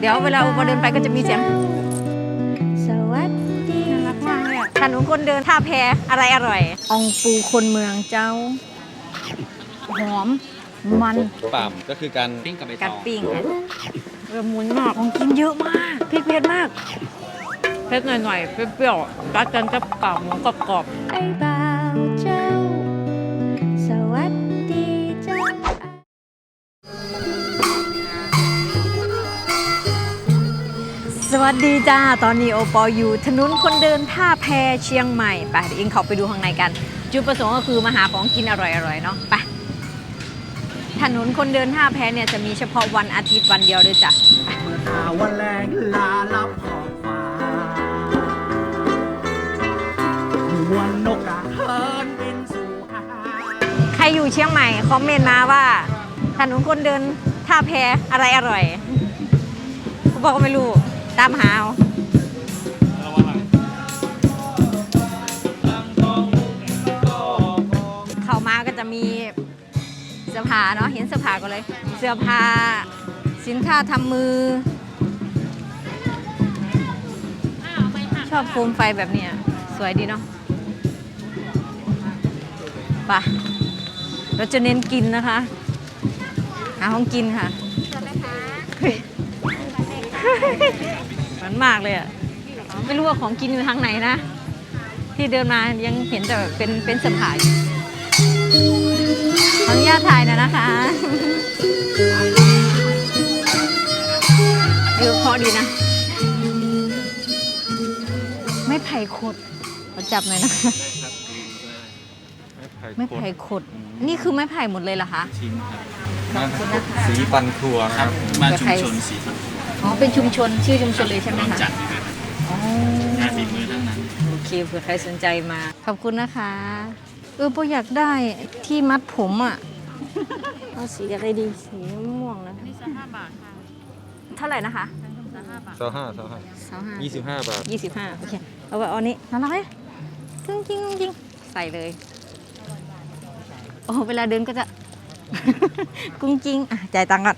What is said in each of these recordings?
เดี๋ยวเวลาอุปเดินไปก็จะมีเสียงสวัสดีน่ารักมากเลยอะถนนคนเดินท่าแพอะไรอร่อยอองปูคนเมืองเจ้า หอมมันป่ามก็คือการปิ้งกับใบตกัดองปิ้งอะละมุนมากของกินเยอะมากพริกเผ็ดมากเผ็ดหน่อยๆเปรี้ยวๆรัดกันกับกากหมูกรอบไอ้บ่าว วัสดีจ้า ตอนนี้โอปออยู่ถนนคนเดินท่าแพเชียงใหม่ไปเดี๋ยวเองเขาไปดูข้างในกัน จุดประสงค์ก็คือมาหาของกินอร่อยๆเนาะไปถนนคนเดินท่าแพเนี่ยจะมีเฉพาะวันอาทิตย์วันเดียวเลยจ้ะเมื่อตาวันแรงลาลับขอบฟ้ามวนนกกาเฮินบินสู่ใครอยู่เชียงใหม่คอมเมนต์มาว่าถนนคนเดินท่าแพอะไรอร่อยบอกก็ไม่รู้ ตามหาเอาเข้ามาก็จะมีเสื้อผ้าเนาะเห็นเสื้อผ้าก็เลย เสื้อผ้าสินค้าทำมือ ชอบโคมไฟแบบเนี้ยสวยดีเนาะไปะเราจะเน้นกินนะคะ หาของกินค่ะ มันมากเลยอะ ไม่รู้ว่าของกินอยู่ทางไหนนะ ที่เดินมายังเห็นแต่แบบเป็นเป็นสะพายขออนุญาตถ่ายหนะนะคะเออพอดีนะ ไม่ไผ่ขดขอจับหน่อยนะคะไม้ไผ่ขด นี่คือไม้ไผ่หมดเลยเหรอคะชิ้นครับขอบคุณนะคะ สีปันครัวครับ มาชุมชนสีพัน อ๋อ เป็นชุมชนชื่อชุมชนเลยใช่ไหมร่วมคะจัดนะครับอ๋องานฝีมือทั้งนั้นโอเคเผื่อใครสนใจมา ขอบคุณนะคะ เออโปอยากได้ที่มัดผมอะ เอาสีอะไรดีสีม่วงนะนี่สิบห้าบาทค่ะเท่าไหร่นะคะเซาห้าเซาห้าสามห้ายี่สิบห้าบาท ยี่สิบห้าโอเค เอาไว้เอาอันนี้น่ารักเลยจริงจริงจริงใส่เลย โอ้เวลาเดินก็จะ กุ้งกิ้งอะจ่ายตังค์ก่อน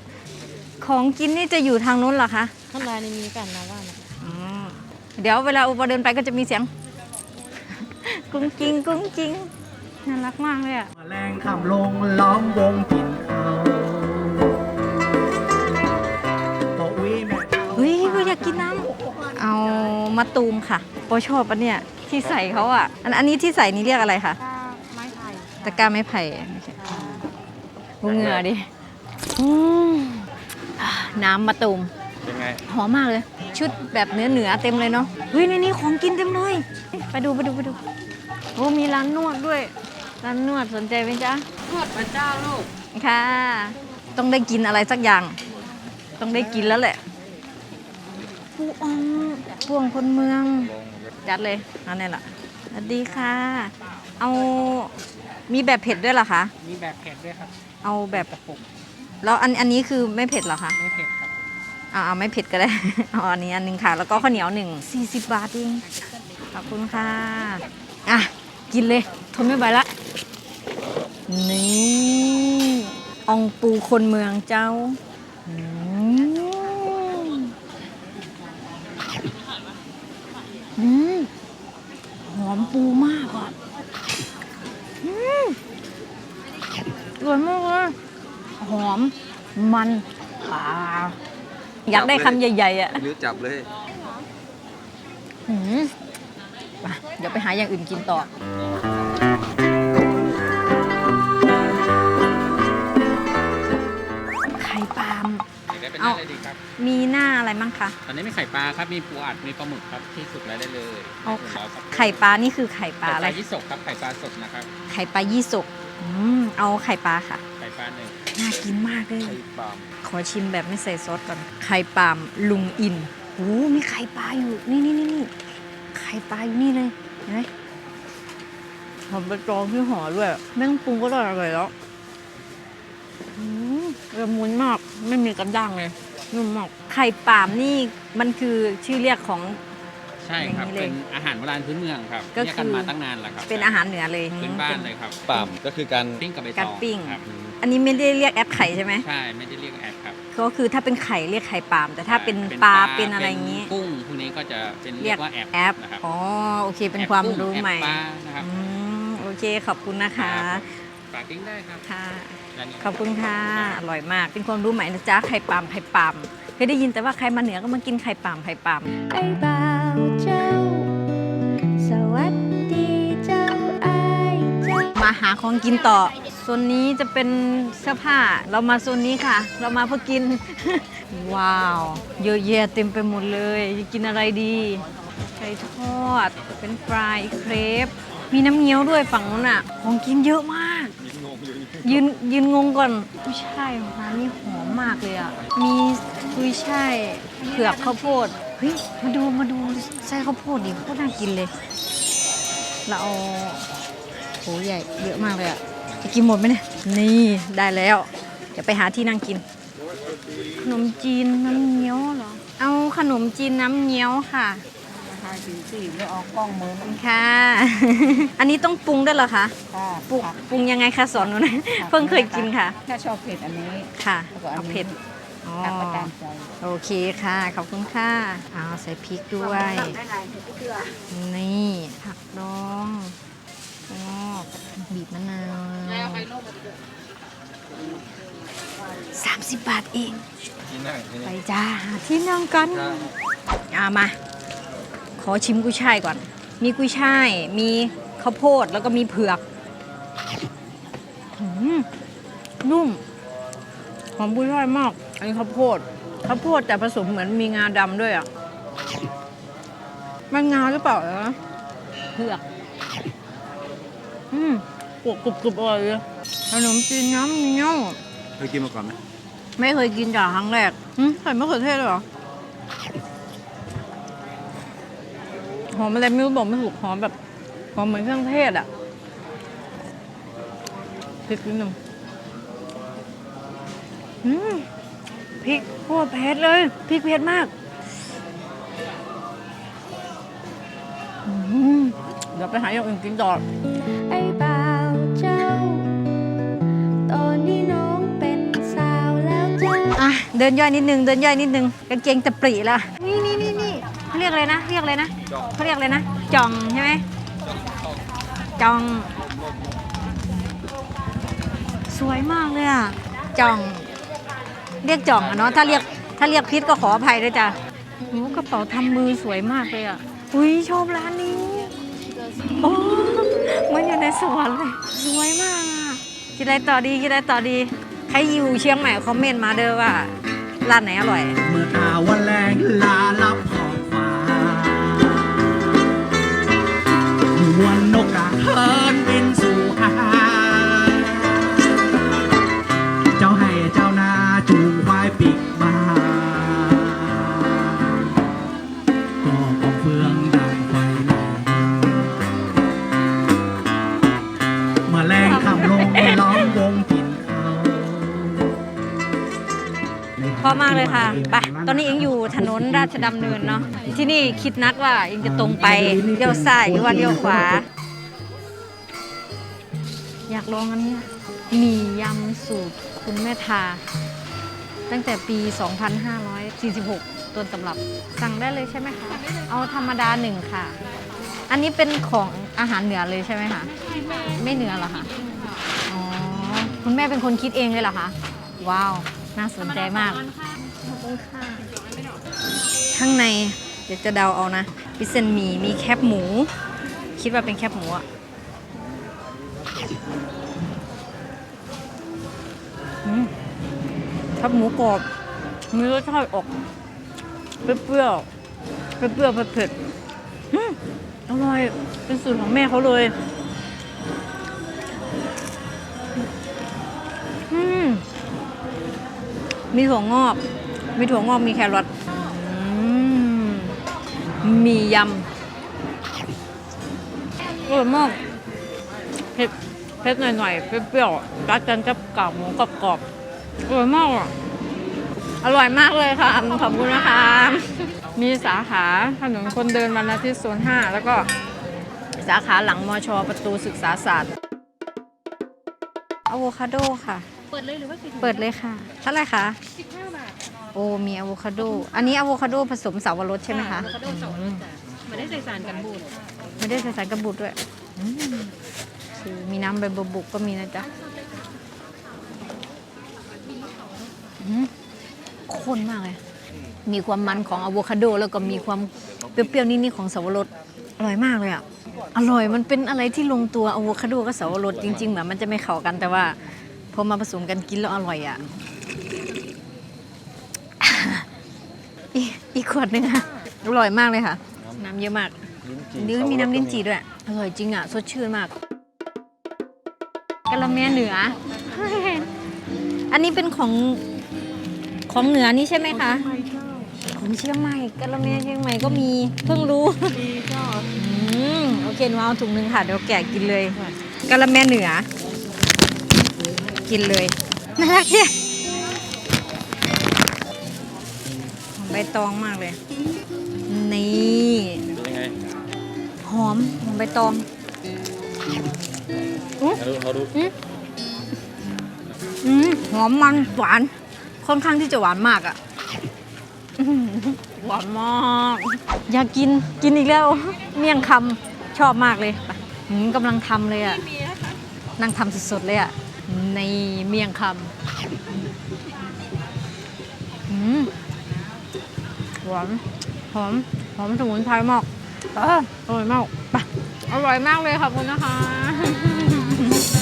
ของกินนี่จะอยู่ทางนู้นเหรอคะข้างในนี่มีกันนะว่านะอืมเดี๋ยวเวลาอุปเดินไปก็จะมีเสียง กุ้งกิ้งกุ้งกิ้งน่ารักมากเลยอะแมลงคำลงล้อมวงกินข้าวบอกวิแม่เฒ่าเฮ้ยโปอยากกินน้ำเอามาตูมค่ะโปชอบอันเนี้ยที่ใส่เขาอะอันอันนี้ที่ใส่นี่เรียกอะไรคะไม้ไผ่ตะกร้าไม้ไผ่ไม่ใช่ดูเหงื่อดิอืมอะ น้ำมาตูมเป็นไงหอมมากเลย ชุดแบบเนื้อเนื้อๆเต็มเลยเนาะเฮ้ยในนี้ของกินเต็มเลยไปดูไปดูไปดูโอ้มีร้านนวดด้วย ร้านนวดสนใจไหมจ๊ะนวดพระเจ้าลูกค่ะ ต้องได้กินอะไรสักอย่าง ต้องได้กินแล้วแหละปูอองพวงคนเมือง จัดเลยเอาเนี่ยแหละสวัสดีค่ะ เอามีแบบเผ็ดด้วยเหรอคะมีแบบเผ็ดด้วยครับ เอาแบบกระปุก แล้วอันอันนี้คือไม่เผ็ดเหรอคะไม่เผ็ดครับเอาเอาไม่เผ็ดก็ได้ เอาอันนี้อันหนึ่งค่ะ แล้วก็ข้าวเหนียวหนึ่งสี่สิบบาทเองขอบคุณค่ะอะกินเลยทนไม่ไหวละนี่อองปูคนเมืองเจ้าอืมอืมหอมปูมากอะ อมมันอ่าอยากได้คำใหญ่ ๆ อะหรือจับเลยหืมไปเดี๋ยวไปหาอย่างอื่นกินต่อ ไข่ปลาล์มได้เป็นเอาได้ดีครับ มีหน้าอะไรมั่งคะ ตอนนี้มีไข่ปลาครับ มีปูอัด มีปลาหมึกครับที่สุดแล้วได้เลยเอาหนึ่งร้อยครับไข่ปลา นี่คือไข่ปลาไข่อะปไรลายี่สกครับ ไข่ปลาสดนะครับ ไข่ปลายี่สกอืมเอาไข่ปลาค่ะไข่ปลาห นึ่งน่ากินมากเลย ไข่ปาล์มขอชิมแบบไม่ใส่ซอสก่อน ไข่ปลาล์มลุงอินโอ้มีไข่ปลาอยู่ นี่นี่นี่นี่ไข่ปลาอยู่นี่เลยเห็นไหมหอมใบตองที่ห่อด้วยแม่งปรุงก็อร่อยแล้วอืมละมุนมาก ไม่มีกระด้างเลยนุ่มมาก ไข่ปลาล์มนี่มันคือชื่อเรียกของ ใช่ครับ อย่างนี้เลยเป็นอาหารโบราณพื้นเมืองครับก็เรียกกันคือมาตั้งนานแล้วครับเป็นอาหารเหนือเลยพื้นบ้านเลยครับป่ามก็คือการปิ้งกับใบตกัอดงปิ้ง ครับอั นนี้ไม่ได้เรียกแอปไข่ใช่ไหมใช่ไม่ได้เรียกแอดครับก็คือถ้าเป็นไข่เรียกไข่ปาล์มแต่ถ้าเป็นปลาเป็นอะไรอย่างนี้ กุ้งพวกนี้ก็จะเป็นเรีเรียยกกว่าแอบแอปนะครับอ๋อโอเคเป็นความรู้ใหม่แอปปลานะครับอืมโอเคขอบคุณนะคะฝากกิ้งได้ครับค่ะด้านนี้ขอบคุณค่ะอร่อยมากเป็นความรู้ใหม่นะจ๊ะไข่ปาล์มไข่ปาล์มเคยได้ยินแต่ว่าใครมาเหนือก็มากินไข่ปาล์มไข่ปาล์มไอ้บ่าวเจ้าสวัสดีเจ้าไอ้ายเจ้ามาหาของกินต่อ โซนนี้จะเป็นเสื้อผ้า เรามาโซนนี้ค่ะ เรามาเพื่อกิน ว้าว เยอะแยะเต็มไปหมดเลยจะกินอะไรดีไก่ทอด เป็นฟรายเครปมีน้ำเงี้ยวด้วยฝั่งนู้นอะ ของกินเยอะมาก ยืนยืนงงก่อนกุยช่ายร้านนี้หอมมากเลยอะ มีกุยช่ายเผือกข้าวโพด เฮ้ย มาดูมาดูไส้ข้าวโพดดิโคตรน่ากินเลย เราเอาโหใหญ่เยอะมากเลยอะ จะกินหมดไหมเนี่ย นี่ได้แล้ว เดี๋ยวไปหาที่นั่งกิน ขนมจีนน้ำเงี้ยวเหรอ เอาขนมจีนน้ำเงี้ยวค่ะขอบคุณค่ะ อันนี้ต้องปรุงด้วยเหรอคะ ค่ะปรุงปรุงยังไงคะสอนหนูหนะเพิ่งเคยกินค่ะ ถ้าชอบเผ็ดอันนี้ค่ะแล้วก็อันเอานี้เผ็ดอ๋อตักประจานใจโอเคค่ะ ขอบคุณค่ะเอาใส่พริกด้วย นี่ผักดองงอกบีบมะนาว สามสิบบาทเอง ที่นั่งที่ไปนี่จ้าหาที่นั่งกันเอามา ขอชิมกุ้ยช่ายก่อน มีกุ้ยช่าย มีข้าวโพดแล้วก็มีเผือกหืมนุ่ม หอมกุ้ยช่ายมาก อันนี้ข้าวโพดข้าวโพดแต่ผสมเหมือนมีงาดำด้วยอะ มันงาหรือเปล่านะเผือก อืมกรุบกรุบกรุบอร่อยเลยขนมจีนน้ำเงี้ยวเคยกินมาก่อนไหม ไม่เคยกินจากครั้งแรกอืมใส่มะเขือเทศด้วยเหรอ หอมอะไรไม่รู้บอกไม่ถูกหอมแบบหอมเหมือนเครื่องเทศอะพริกนิดนึงอืมพริกโคตรเผ็ดเลยพริกเผ็ดมากอืมเดี๋ยวไปหาอย่างอื่นกินต่อ เดินย่อยนิดนึงเดินย่อยนิดนึงกางเกงจะปรีละนี่นี่นี่นี่เขาเรียกอะไรนะเรียกอะไรนะเขาเรียกอะไรนะจ่องใช่ไหมจ่อง สวยมากเลยอะจ่อง เรียกจ่องอะเนาะถ้าเรียกถ้าเรียกพิษก็ขออภัยด้วยจ้ะโอ้กระเป๋าทำมือสวยมากเลยอะอุ้ยชอบร้านนี้โอ้เหมันอยู่ในสวนเลยสวยมากอะกินอะไรต่อดีกินอะไรต่อดี ใครอยู่เชียงใหม่คอมเมนต์มาเด้อว่าร้านไหนอร่อย เมื่อตาวันแรง พอมากเลยค่ะ ไป ตอนนี้เองอยู่ถนนราชดำเนินเนาะ ที่นี่คิดนักว่าเองจะตรงไปเลี้ยวซ้ายหรือว่าเลี้ยวขวา อยากลองอันนี้มียำสูตรคุณแม่ทา ตั้งแต่ปี 2546 ต้นตำรับ สั่งได้เลยใช่ไหมคะ เอาธรรมดาหนึ่งค่ะ อันนี้เป็นของอาหารเหนือเลยใช่ไหมคะ ไม่เหนือหรอคะ อ๋อ คุณแม่เป็นคนคิดเองเลยเหรอคะ ว้าว น่าสนใจมาก ขอบคุณค่ะ ข้างในเดี๋ยวจะเดาเอานะพิเศษหมี่มีแคบหมู คิดว่าเป็นแคบหมูอะอืมแคบหมูกรอบมีรสชาติออกเปรี้ยวๆเปรี้ยวๆเผ็ดๆอืมอร่อยเป็นสูตรของแม่เขาเลย มีถั่วงอก มีถั่วงอก มีแครอทมียำอร่อยมากเผ็ดเผ็ดหน่อยๆ เปรี้ยวๆรัดกันกับกากหมูกรอบๆ อร่อยมากอะ อร่อยมากเลยค่ะ ขอบคุณนะคะ มีสาขาถนนคนเดินวันอาทิตย์โซน5แล้วก็สาขาหลังมอชประตูศึกษาศาสตร์อะโวคาโดค่ะ เปิดเลยหรือว่ากี่ถุงเปิดเลยค่ะเท่าไหร่คะ15บาทโอ้ มีอะโวคาโด อันนี้อะโวคาโดผสมสาวรสใช่ไหมคะ อะโวคาโดสองรสจ้ะไม่ได้ใส่สารกันบูดไม่ได้ใส่สารกระบุดด้วยอืมคือมีน้ำใบบัวบุกก็มีนะจ๊ะอืมข้นมากเลย มีความมันของอะโวคาโด แล้วก็มีความเปรี้ยวๆนิดๆของสาวรสอร่อยมากเลยอะ อร่อยมันเป็นอะไรที่ลงตัวอะโวคาโดกับสาวรสจริงๆเหมือนมันจะไม่เข้ากันแต่ว่า พอมาผสมกันกินแล้วอร่อยอะ อีกอีกขวดหนึงค่ะ อร่อยมากเลยค่ะ น้ำเยอะมากนี่มีน้ำลิ้นจี่ด้วย อร่อยจริงอะ สดชื่นมากกะละแมเหนือ อันนี้เป็นของของเหนือนี่ใช่ไหมคะ ของเชียงใหม่กะละแมเชียงใหม่ก็มี เพิ่งรู้มีก็อืมโอเคหนูเอาถุงหนึ่งค่ะ เดี๋ยวแกะกินเลยกะละแมเหนือ กินเลยน่ารักเชียใบตองมากเลย นี่เป็นยังไงหอมหอมใบตองอื้อเขาดูเขาดูอืมหอมมันหวาน ค่อนข้างที่จะหวานมากอะ่ะอื้อหือหวานมากอยากกินกินอีกแล้ว เมี่ยงคำชอบมากเลยไปอืมกำลังทำเลยอะ่ะนั่งทำสดๆเลยอะ่ะ ในเมียงคำอืมหวานหอมหอมสมุนไพรมากเอออร่อยมากไปอร่อยมากเลยขอบคุณนะคะ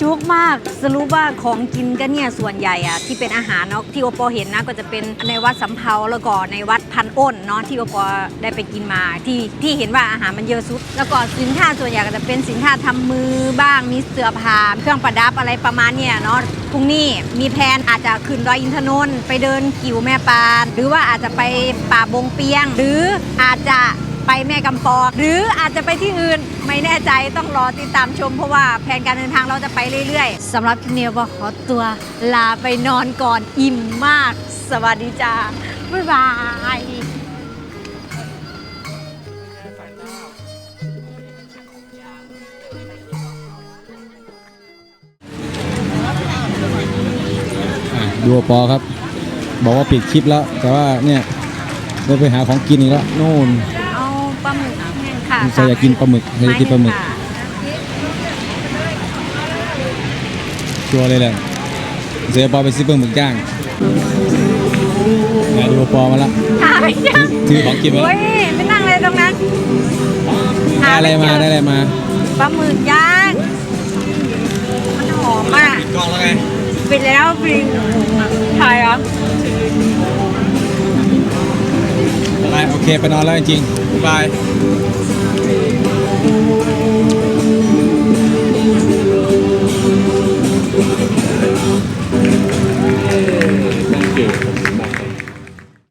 จุกมากสรุปว่าของกินก็เนี่ยส่วนใหญ่อะที่เป็นอาหารเนาะที่โอปอเห็นนะก็จะเป็นในวัดสำเภาแล้วก็ในวัดพันอ้นเนาะที่โอปอได้ไปกินมาที่ที่เห็นว่าอาหารมันเยอะสุด แล้วก็สินค้าส่วนใหญ่ก็จะเป็นสินค้าทำมือบ้างมีเสื้อผ้าเครื่องประดับอะไรประมาณเนี่ยเนาะพรุ่งนี้มีแพลนอาจจะขึ้นดอยอินทนนท์ไปเดินกิ่วแม่ปาน หรือว่าอาจจะไปป่าบงเปียง หรืออาจจะ ไปแม่กำปอกหรืออาจจะไปที่อื่นไม่แน่ใจต้องรอติดตามชมเพราะว่าแผนการเดินทางเราจะไปเรื่อยๆสำหรับคลิปนี้ก็ขอตัวลาไปนอนก่อนอิ่มมาก สวัสดีจ้าบ๊ายบายดูปอครับ บอกว่าปิดคลิปแล้ว แต่ว่าเนี่ยได้ไปหาของกินอีกแล้วนู่น ใครอยากกินปลาหมึกใครอยากกินปลาหมึกค่ะชัวร์เลยแหละเสียปอไปซื้อปลาหมึกย่างมาดูปอมาแล้วหาไม่เจอถือของกินมาแล้วโอ้ยไปนั่งเลยตรงนั้นได้อะไรมาได้อะไรมาปลาหมึกย่างมันหอมมากกล่องแล้วไงปิดแล้วปิดถ่ายเหรออะไรโอเคไปนอนแล้วจริงๆบ๊ายบาย